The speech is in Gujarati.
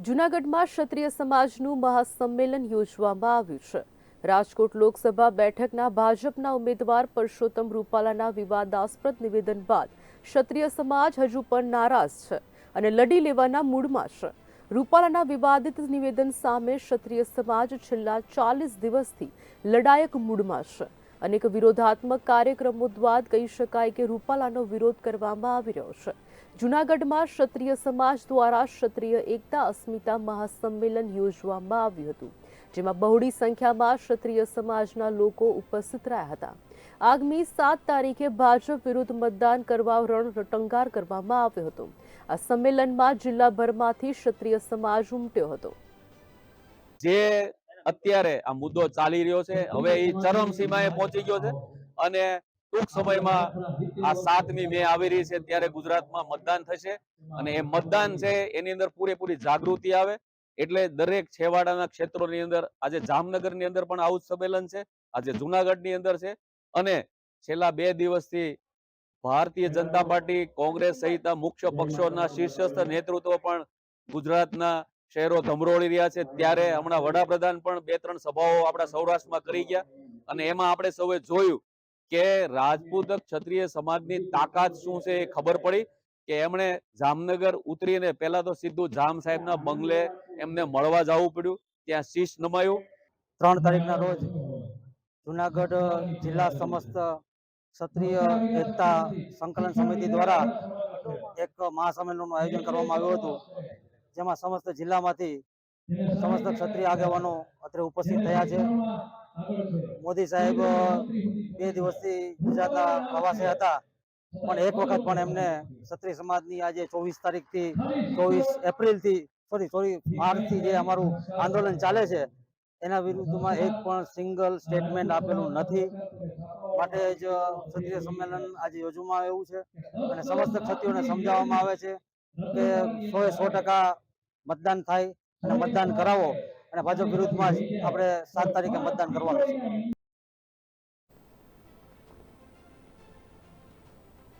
જૂનાગઢમાં ક્ષત્રિય સમાજનું મહાસંમેલન યોજવામાં આવ્યું છે. રાજકોટ લોકસભા બેઠકના ભાજપના ઉમેદવાર પરસોત્તમ રૂપાલાના વિવાદાસ્પદ નિવેદન બાદ ક્ષત્રિય સમાજ હજુ પણ નારાજ છે અને લડી લેવાના મૂડમાં છે. રૂપાલાના વિવાદિત નિવેદન સામે ક્ષત્રિય સમાજ છેલ્લા ચાલીસ દિવસથી લડાયક મૂડમાં છે. અનેક વિરોધાત્મક કાર્યક્રમો દ્વારા કહી શકાય કે રૂપાલાનો વિરોધ કરવામાં આવી રહ્યો છે. જૂનાગઢમાં ક્ષત્રિય સમાજ દ્વારા ક્ષત્રિય એકતા અસ્મિતા મહાસંમેલન યોજવામાં આવ્યું હતું, જેમાં બહોળી સંખ્યામાં ક્ષત્રિય સમાજના લોકો ઉપસ્થિત રહ્યા હતા. આગામી સાત તારીખે ભાજપ વિરુદ્ધ મતદાન કરવા રણટંગાર કરવામાં આવ્યો હતો. આ સંમેલનમાં જિલ્લાભરમાંથી ક્ષત્રિય સમાજ ઉમટ્યો હતો. જે અત્યારે આ મુદ્દો ચાલી રહ્યો છે. હવે એ ચરમસીમાએ પહોંચી ગયો છે અને ટૂંક સમયમાં આ સાતમી મે આવી રહી છે ત્યારે ગુજરાતમાં મતદાન થશે અને એ મતદાન છે એની અંદર પૂરેપૂરી જાગૃતિ આવે. એટલે દરેક છેવાડાના ક્ષેત્રોની અંદર આજે જામનગરની અંદર પણ આવું સંમેલન છે, આજે જુનાગઢની અંદર છે અને છેલ્લા બે દિવસથી ભારતીય જનતા પાર્ટી, કોંગ્રેસ સહિત મુખ્ય પક્ષોના શીર્ષસ્થ નેતૃત્વ પણ ગુજરાતના શહેરો ધમરોળી રહ્યા છે. ત્યારે હમણાં વડાપ્રધાન પણ બે ત્રણ સભાઓ આપણા સૌરાષ્ટ્રમાં કરી ગયા અને એમાં આપણે સૌએ જોયું કે રાજપૂત ક્ષત્રિય સમાજની તાકાત શું છે એ ખબર પડી કે એમણે જામનગર ઉતરીને પહેલા તો સીધું જામ સાહેબના બંગલે એમને મળવા જવું પડ્યું. ત્યાં શીશ નમાયું. ત્રણ તારીખના રોજ જુનાગઢ જિલ્લા સમસ્ત ક્ષત્રિય એકતા સંકલન સમિતિ દ્વારા એક મહાસંમેલનનું આયોજન કરવામાં આવ્યું હતું. જેમાં સમસ્ત જિલ્લામાંથી સમસ્ત ક્ષત્રિય આગેવાનો અત્રે ઉપસ્થિત થયા છે. મોદી સાહેબ બે દિવસથી ગુજરાતના પ્રવાસે હતા. પણ એક વખત પણ એમને ક્ષત્રિય સમાજની આજે ચોવીસ તારીખથી ચોવીસ એપ્રિલથી સોરી સોરી માર્ચથી જે અમારું આંદોલન ચાલે છે એના વિરુદ્ધમાં એક પણ સિંગલ સ્ટેટમેન્ટ આપેલું નથી. માટે જ ક્ષત્રિય સંમેલન આજે યોજવામાં આવ્યું છે. અને સમસ્ત ક્ષત્રિયોને સમજાવવામાં આવે છે કે સો સો ટકા મતદાન થાય અને મતદાન કરાવો. અને ભાજપ વિરુદ્ધમાં જ આપણે સાત તારીખે મતદાન કરવાનું છે.